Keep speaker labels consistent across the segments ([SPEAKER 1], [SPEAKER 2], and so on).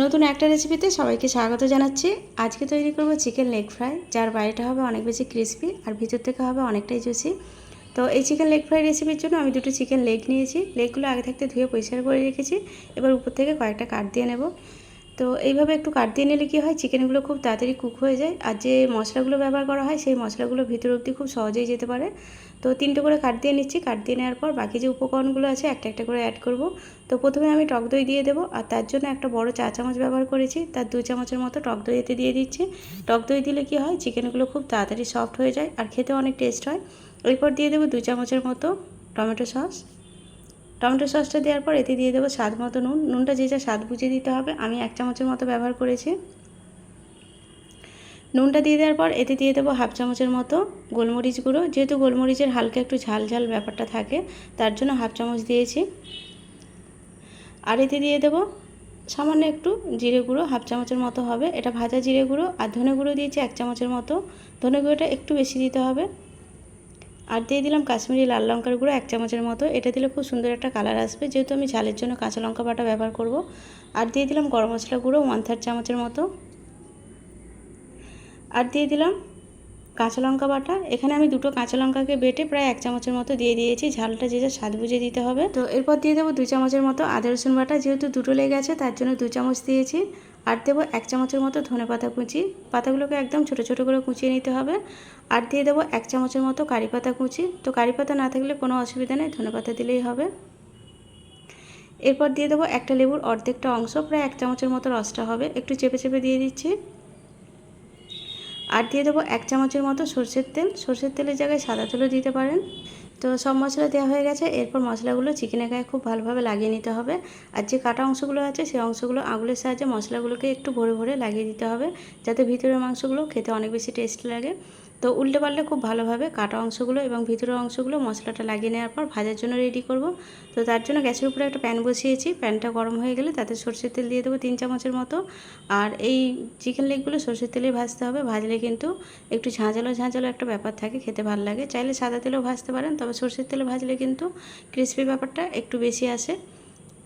[SPEAKER 1] নতুন একটা রেসিপিতে সবাইকে স্বাগত জানাচ্ছি। আজকে তৈরি করব চিকেন লেগ ফ্রাই যার বাইরেটা হবে অনেক বেশি ক্রিস্পি আর ভিতর থেকে হবে অনেকটাই জুসি তো এই চিকেন লেগ ফ্রাই রেসিপির জন্য আমি দুটো চিকেন লেগ নিয়েছি। লেগগুলো আগে থাকতে ধুয়ে পরিষ্কার করে রেখেছি। এবার উপর থেকে কয়েকটা কাট দিয়ে নেব। তো এইভাবে একটু কাট দিয়ে নিলে কী হয়? চিকেনগুলো খুব তাড়াতাড়ি কুক হয়ে যায়। আর যে মশলাগুলো ব্যবহার করা হয়, সেই মশলাগুলো ভিতর অবধি খুব সহজেই যেতে পারে। তো তিনটে করে কাট দিয়ে নিচ্ছি। কাট দিয়ে নেওয়ার পর বাকি যে উপকরণগুলো আছে, একটা একটা করে অ্যাড করব। তো প্রথমে আমি টক দই দিয়ে দেবো। আর তার জন্য একটা বড় চা চামচ ব্যবহার করেছি। তার দু চামচের মতো টক দই এতে দিয়ে দিচ্ছি। টক দই দিলে কী হয়? চিকেনগুলো খুব তাড়াতাড়ি সফট হয়ে যায়। আর খেতে অনেক টেস্ট হয়। এরপর দিয়ে দেবো দু চামচের মতো টমেটো সস। টমেটো সসটা দেওয়ার পর এতে দিয়ে দেবো স্বাদ মতো নুন। নুনটা যে যা স্বাদ বুঝে দিতে হবে। আমি এক চামচের মতো ব্যবহার করেছি। নুনটা দিয়ে দেওয়ার পর এতে দিয়ে দেবো হাফ চামচের মতো গোলমরিচ গুঁড়ো। যেহেতু গোলমরিচের হালকা একটু ঝাল ঝাল ব্যাপারটা থাকে, তার জন্য হাফ চামচ দিয়েছি। আর এতে দিয়ে দেবো সামান্য একটু জিরে গুঁড়ো, হাফ চামচের মতো হবে। এটা ভাজা জিরে গুঁড়ো আর ধনে গুঁড়ো দিয়েছি এক চামচের মতো। ধনে গুঁড়োটা একটু বেশি দিতে হবে। আর দিয়ে দিলাম কাশ্মীরি লাল লঙ্কার গুঁড়ো এক চামচের মতো। এটা দিলে খুব সুন্দর একটা কালার আসবে, যেহেতু আমি ঝালের জন্য কাঁচা লঙ্কা বাটা ব্যবহার করব। আর দিয়ে দিলাম গরম মশলা গুঁড়ো ওয়ান থার্ড চামচের মতো। আর দিয়ে দিলাম কাঁচা লঙ্কা বাটা। এখানে আমি দুটো কাঁচা লঙ্কাকে বেটে প্রায় এক চামচের মতো দিয়ে দিয়েছি। ঝালটা যে যা স্বাদ বুঝে দিতে হবে। তো এরপর দিয়ে দেবো দু চামচের মতো আদা, রসুন বাটা। যেহেতু দুটো লেগে আছে, তার জন্য দু চামচ দিয়েছি। আর দেবো এক চামচের মতো ধনে পাতা কুচি। পাতাগুলোকে একদম ছোটো ছোটো করে কুচিয়ে নিতে হবে। আর দিয়ে দেবো এক চামচের মতো কারি পাতা কুচি। তো কারি পাতা না থাকলে কোনো অসুবিধা নেই, ধনে পাতা দিলেই হবে। এরপর দিয়ে দেবো একটা লেবুর অর্ধেকটা অংশ। প্রায় এক চামচের মতো রসটা হবে। একটু চেপে চেপে দিয়ে দিচ্ছি। আর দিয়ে দেবো এক চামচের মতো সর্ষের তেল। সর্ষের তেলের জায়গায় সাদা তেলও দিতে পারেন। তো সব মশলা দেওয়া হয়ে গেছে। এরপর মশলাগুলো চিকেনের গায়ে খুব ভালোভাবে লাগিয়ে নিতে হবে। আর যে কাটা অংশগুলো আছে সেই অংশগুলো আঙুলের সাহায্যে মশলাগুলোকে একটু ভরে ভরে লাগিয়ে দিতে হবে, যাতে ভিতরের মাংসগুলো খেতে অনেক বেশি টেস্ট লাগে। তো উল্টে পাল্টে খুব ভালোভাবে কাটা অংশগুলো এবং ভিতরের অংশগুলো মশলাটা লাগিয়ে নেওয়ার পর ভাজার জন্য রেডি করব। তো তার জন্য গ্যাসের উপরে একটা প্যান বসিয়েছি। প্যানটা গরম হয়ে গেলে তাতে সর্ষের তেল দিয়ে দেবো তিন চামচের মতো। আর এই চিকেন লেগগুলো সর্ষের তেলে ভাজতে হবে। ভাজলে কিন্তু একটু ঝাঁঝালো ঝাঁঝালো একটা ব্যাপার থাকে, খেতে ভালো লাগে। চাইলে সাদা তেলেও ভাজতে পারেন, তবে সর্ষের তেলে ভাজলে কিন্তু ক্রিসপি ব্যাপারটা একটু বেশি আসে।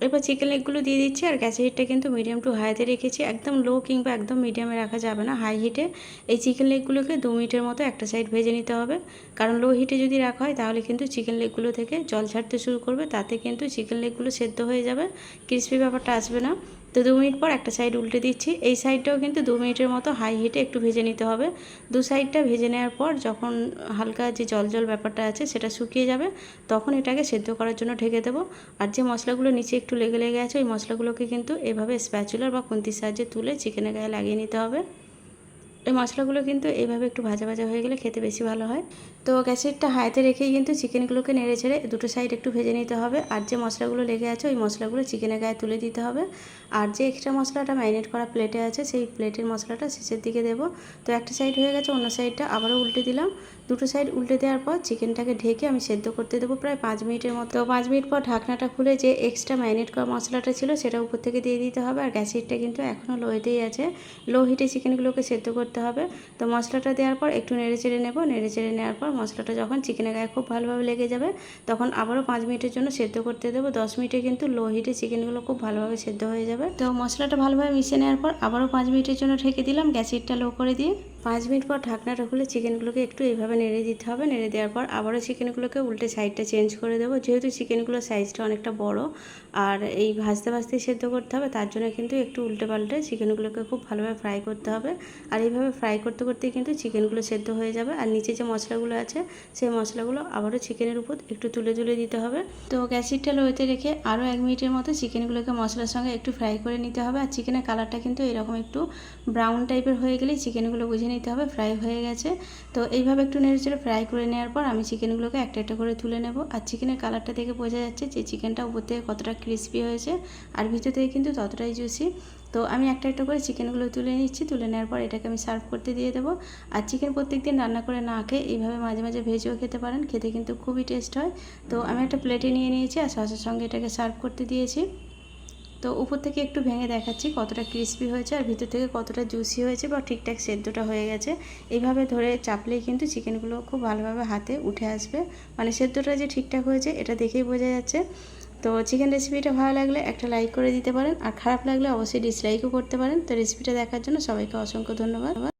[SPEAKER 1] এরপর চিকেন লেগগুলো দিয়ে দিচ্ছি আর গ্যাসের হিটটা কিন্তু মিডিয়াম টু হাইতে রেখেছি। একদম লো কিংবা একদম মিডিয়ামে রাখা যাবে না। হাই হিটে এই চিকেন লেগগুলোকে দু মিনিটের মতো একটা সাইড ভেজে নিতে হবে। কারণ লো হিটে যদি রাখা হয়, তাহলে কিন্তু চিকেন লেগগুলো থেকে জল ছাড়তে শুরু করবে। তাতে কিন্তু চিকেন লেগগুলো সেদ্ধ হয়ে যাবে। ক্রিসপি ব্যাপারটা আসবে না। তো দু মিনিট পর একটা সাইড উল্টে দিচ্ছি। এই সাইডটাও কিন্তু দু মিনিটের মতো হাই হিটে একটু ভেজে নিতে হবে। দু সাইডটা ভেজে নেওয়ার পর যখন হালকা যে জল জল ব্যাপারটা আছে সেটা শুকিয়ে যাবে, তখন এটাকে সেদ্ধ করার জন্য ঢেকে দেবো। আর যে মশলাগুলো নিচে একটু লেগে লেগে আছে, ওই মশলাগুলোকে কিন্তু এভাবে স্প্যাচুলার বা খুন্তির সাহায্যে তুলে চিকেনের গায়ে লাগিয়ে নিতে হবে। এই মশলাগুলো কিন্তু এইভাবে একটু ভাজা ভাজা হয়ে গেলে খেতে বেশি ভালো হয়। তো গ্যাসেরটা হাইতে রেখেই কিন্তু চিকেনগুলোকে নেড়ে ছেড়ে দুটো সাইড একটু ভেজে নিতে হবে। আর যে মশলাগুলো লেগে আছে, ওই মশলাগুলো চিকেনের গায়ে তুলে দিতে হবে। আর যে এক্সট্রা মশলাটা ম্যারিনেট করা প্লেটে আছে, সেই প্লেটের মশলাটা শেষের দিকে দেবো। তো একটা সাইড হয়ে গেছে, অন্য সাইডটা আবারও উল্টে দিলাম। দুটো সাইড উল্টে দেওয়ার পর চিকেনটাকে ঢেকে আমি সেদ্ধ করতে দেবো প্রায় পাঁচ মিনিটের মতো। পাঁচ মিনিট পর ঢাকনাটা খুলে যে এক্সট্রা ম্যারিনেট করা মশলাটা ছিল সেটা উপর থেকে দিয়ে দিতে হবে। আর গ্যাস হিটটা কিন্তু এখনও লোয়েতেই আছে। লো হিটে চিকেনগুলোকে সেদ্ধ করতে হবে। তো মশলাটা দেওয়ার পর একটু নেড়ে চেড়ে নেব। নেড়ে চেড়ে নেওয়ার পর মশলাটা যখন চিকেনের গায়ে খুব ভালোভাবে লেগে যাবে, তখন আবারও পাঁচ মিনিটের জন্য সেদ্ধ করতে দেবো। দশ মিনিটে কিন্তু লো হিটে চিকেনগুলো খুব ভালোভাবে সেদ্ধ হয়ে যাবে। তো মশলাটা ভালোভাবে মিশিয়ে নেওয়ার পর আবারও পাঁচ মিনিটের জন্য ঢেকে দিলাম। গ্যাস হিটটা লো করে দিয়ে পাঁচ মিনিট পর ঢাকনাটা খুলে চিকেনগুলোকে একটু এইভাবে নেড়ে দিতে হবে। নেড়ে দেওয়ার পর আবারও চিকেনগুলোকে উল্টে সাইডটা চেঞ্জ করে দেবো। যেহেতু চিকেনগুলোর সাইজটা অনেকটা বড়, আর এই ভাজতে ভাজতে সেদ্ধ করতে হবে, তার জন্য কিন্তু একটু উল্টে পাল্টে চিকেনগুলোকে খুব ভালোভাবে ফ্রাই করতে হবে। আর এইভাবে ফ্রাই করতে করতে কিন্তু চিকেনগুলো সেদ্ধ হয়ে যাবে। আর নিচে যে মশলাগুলো আছে, সেই মশলাগুলো আবারও চিকেনের উপর একটু তুলে তুলে দিতে হবে। তো গ্যাসিটটা লোয়েতে রেখে আরও এক মিনিটের মতো চিকেনগুলোকে মশলার সঙ্গে একটু ফ্রাই করে নিতে হবে। আর চিকেনের কালারটা কিন্তু এরকম একটু ব্রাউন টাইপের হয়ে গেলেই চিকেনগুলো বুঝে নিতে হবে ফ্রাই হয়ে গেছে। তো এইভাবে একটু নেড়ে চেড়ে ফ্রাই করে নেওয়ার পর আমি চিকেনগুলোকে একটা একটা করে তুলে নেব। আর চিকেনের কালারটা দেখে বোঝা যাচ্ছে যে চিকেনটা উপর থেকে কতটা ক্রিস্পি হয়েছে আর ভিতর থেকে কিন্তু ততটাই জুসি তো আমি একটা একটা করে চিকেনগুলো তুলে নিচ্ছি, তুলে নেওয়ার পর এটাকে আমি সার্ভ করতে দিয়ে দেবো। আর চিকেন প্রত্যেক দিন রান্না করে না খেয়ে এইভাবে মাঝে মাঝে ভেজেও খেতে পারেন, খেতে কিন্তু খুবই টেস্ট হয়। তো আমি একটা প্লেটে নিয়ে নিয়েছি আর সসের সঙ্গে এটাকে সার্ভ করতে দিয়েছি। তো উপর থেকে একটু ভেঙে দেখাচ্ছি কতটা ক্রিস্পি হয়েছে আর ভিতর থেকে কতটা জুসি হয়েছে বা ঠিকঠাক সেদ্ধটা হয়ে গেছে। এইভাবে ধরে চাপলেই কিন্তু চিকেনগুলো খুব ভালোভাবে হাতে উঠে আসবে। মানে সেদ্ধটা যে ঠিকঠাক হয়েছে এটা দেখেই বোঝা যাচ্ছে। তো চিকেন রেসিপিটা ভালো লাগলে একটা লাইক করে দিতে পারেন। আর খারাপ লাগলে অবশ্যই ডিসলাইকও করতে পারেন। তো রেসিপিটা দেখার জন্য সবাইকে অসংখ্য ধন্যবাদ।